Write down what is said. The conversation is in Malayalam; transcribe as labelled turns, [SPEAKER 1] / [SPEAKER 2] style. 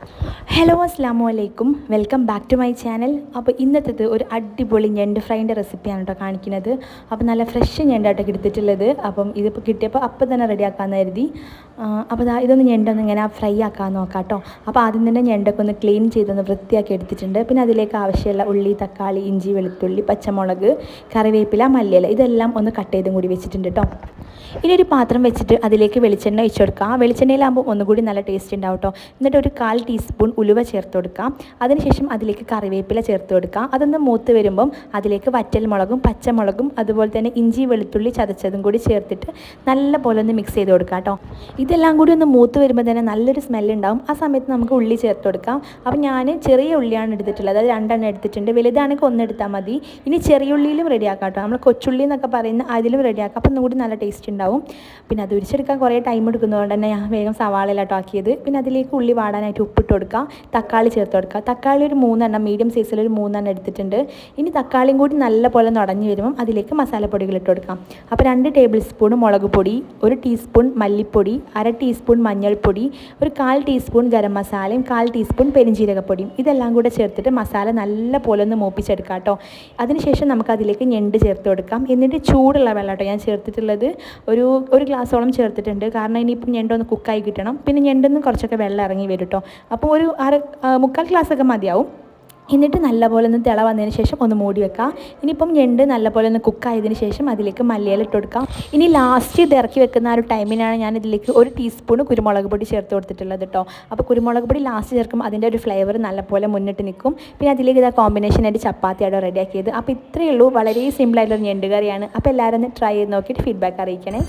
[SPEAKER 1] ഹലോ അസ്സാം അലൈക്കും welcome back to my channel അപ്പോൾ ഇന്നത്തേത് ഒരു അടിപൊളി ഞണ്ട് ഫ്രൈന്റെ റെസിപ്പിയാണ് കേട്ടോ കാണിക്കുന്നത്. അപ്പോൾ നല്ല ഫ്രഷ് ഞണ്ടാട്ടോ എടുത്തിട്ടുള്ളത് അപ്പം ഇതിപ്പോൾ കിട്ടിയപ്പോൾ അപ്പം തന്നെ റെഡിയാക്കാമെന്ന് കരുതി. അപ്പോൾ ഇതൊന്ന് ഞണ്ടൊന്ന് ഇങ്ങനെ ഫ്രൈ ആക്കാൻ നോക്കാം കേട്ടോ അപ്പോൾ ആദ്യം തന്നെ ഞണ്ടൊക്കെ ഒന്ന് ക്ലീൻ ചെയ്തൊന്ന് വൃത്തിയാക്കി എടുത്തിട്ടുണ്ട്. പിന്നെ അതിലേക്ക് ആവശ്യമുള്ള ഉള്ളി തക്കാളി ഇഞ്ചി വെളുത്തുള്ളി പച്ചമുളക് കറിവേപ്പില മല്ലിയില ഇതെല്ലാം ഒന്ന് കട്ട് ചെയ്തും കൂടി വെച്ചിട്ടുണ്ട് കേട്ടോ ഇനി ഒരു പാത്രം വെച്ചിട്ട് അതിലേക്ക് വെളിച്ചെണ്ണ ഒഴിച്ചു കൊടുക്കാം. വെളിച്ചെണ്ണയിലാകുമ്പോൾ ഒന്നുകൂടി നല്ല ടേസ്റ്റ് ഉണ്ടാവും കേട്ടോ എന്നിട്ട് ഒരു കാൽ ടീസ്പൂൺ ഉലുവ ചേർത്ത് കൊടുക്കാം. അതിനുശേഷം അതിലേക്ക് കറിവേപ്പില ചേർത്ത് കൊടുക്കാം. അതൊന്ന് മൂത്ത് വരുമ്പം അതിലേക്ക് വറ്റൽ മുളകും പച്ചമുളകും അതുപോലെ തന്നെ ഇഞ്ചി വെളുത്തുള്ളി ചതച്ചതും കൂടി ചേർത്തിട്ട് നല്ല പോലെ ഒന്ന് മിക്സ് ചെയ്ത് കൊടുക്കാം കേട്ടോ ഇതെല്ലാം കൂടി ഒന്ന് മൂത്ത് വരുമ്പോൾ തന്നെ നല്ലൊരു സ്മെല്ല് ഉണ്ടാവും. ആ സമയത്ത് നമുക്ക് ഉള്ളി ചേർത്ത് കൊടുക്കാം. അപ്പോൾ ഞാൻ ചെറിയ ഉള്ളിയാണ് എടുത്തിട്ടുള്ളത്. അത് രണ്ടെണ്ണം എടുത്തിട്ടുണ്ട്. വലുതാണെങ്കിൽ ഒന്ന് എടുത്താൽ മതി. ഇനി ചെറിയ ഉള്ളിയിലും റെഡിയാക്കാം കേട്ടോ നമ്മൾ കൊച്ചുള്ളി എന്നൊക്കെ പറയുന്ന അതിലും റെഡിയാക്കാം അപ്പോൾ ഒന്നുകൂടി നല്ല ടേസ്റ്റ് ഉണ്ടാവും. പിന്നെ അത് ഉരിച്ചെടുക്കാൻ കുറേ ടൈം എടുക്കുന്നതുകൊണ്ട് തന്നെ ഞാൻ വേഗം സവാളയിലാട്ടോ ആക്കിയത് പിന്നെ അതിലേക്ക് ഉള്ളി വാടാനായിട്ട് ഉപ്പിട്ട് കൊടുക്കുക തക്കാളി ചേർത്ത് കൊടുക്കുക തക്കാളി ഒരു മൂന്നെണ്ണം മീഡിയം സൈസിൽ ഒരു മൂന്നെണ്ണം എടുത്തിട്ടുണ്ട്. ഇനി തക്കാളിയും കൂടി നല്ലപോലെ പോലെ നുടഞ്ഞു വരുമ്പം അതിലേക്ക് മസാലപ്പൊടികൾ ഇട്ട് കൊടുക്കാം. അപ്പോൾ രണ്ട് ടേബിൾ സ്പൂൺ മുളക് പൊടി ഒരു ടീസ്പൂൺ മല്ലിപ്പൊടി അര ടീസ്പൂൺ മഞ്ഞൾപ്പൊടി ഒരു കാൽ ടീസ്പൂൺ ഗരം മസാലയും കാൽ ടീസ്പൂൺ പെരിഞ്ജീരകപ്പൊടിയും. ഇതെല്ലാം കൂടെ ചേർത്തിട്ട് മസാല നല്ല പോലെ ഒന്ന് മൂപ്പിച്ചെടുക്കാം കേട്ടോ. അതിനുശേഷം നമുക്ക് അതിലേക്ക് ഞണ്ട് ചേർത്ത് കൊടുക്കാം. എന്നിട്ട് ചൂടുള്ള വെള്ളം കേട്ടോ ഞാൻ ചേർത്തിട്ടുള്ളത്. ഒരു ഒരു ഗ്ലാസ്സോളം ചേർത്തിട്ടുണ്ട്. കാരണം ഇനിയിപ്പം ഞണ്ടൊന്ന് കുക്കായി കിട്ടണം. പിന്നെ ഞെണ്ടൊന്ന് കുറച്ചൊക്കെ വെള്ളം ഇറങ്ങി വരും കേട്ടോ. അപ്പോൾ ഒരു അര മുക്കാൽ ഗ്ലാസ്സൊക്കെ മതിയാവും. എന്നിട്ട് നല്ലപോലെ ഒന്ന് തിള വന്നതിന് ശേഷം ഒന്ന് മൂടി വെക്കാം. ഇനിയിപ്പം ഞണ്ട് നല്ലപോലെ ഒന്ന് കുക്കായതിന് ശേഷം അതിലേക്ക് മല്ലിയില ഇട്ട് കൊടുക്കാം. ഇനി ലാസ്റ്റ് ഇത് ഇറക്കി വെക്കുന്ന ആ ഒരു ടൈമിനാണ് ഞാൻ ഇതിലേക്ക് ഒരു ടീസ്പൂൺ കുരുമുളക് പൊടി ചേർത്ത് കൊടുത്തിട്ടുള്ളത് കേട്ടോ അപ്പോൾ കുരുമുളക് പൊടി ലാസ്റ്റ് ചേർക്കുമ്പോൾ അതിന്റെ ഒരു ഫ്ലേവർ നല്ലപോലെ മുന്നിട്ട് നിൽക്കും. പിന്നെ അതിലേക്ക് ഇതാ കോമ്പിനേഷൻ ആയിട്ട് ചപ്പാത്തി ചപ്പാത്തിയാണ് റെഡിയാക്കിയത് അപ്പോൾ ഇത്രയേ ഉള്ളൂ. വളരെ സിമ്പിളായിട്ടുള്ള ഞണ്ട് കറിയാണ്. അപ്പോൾ എല്ലാവരും ഒന്ന് ട്രൈ ചെയ്ത് നോക്കിയിട്ട് ഫീഡ്ബാക്ക് അറിയിക്കണേ.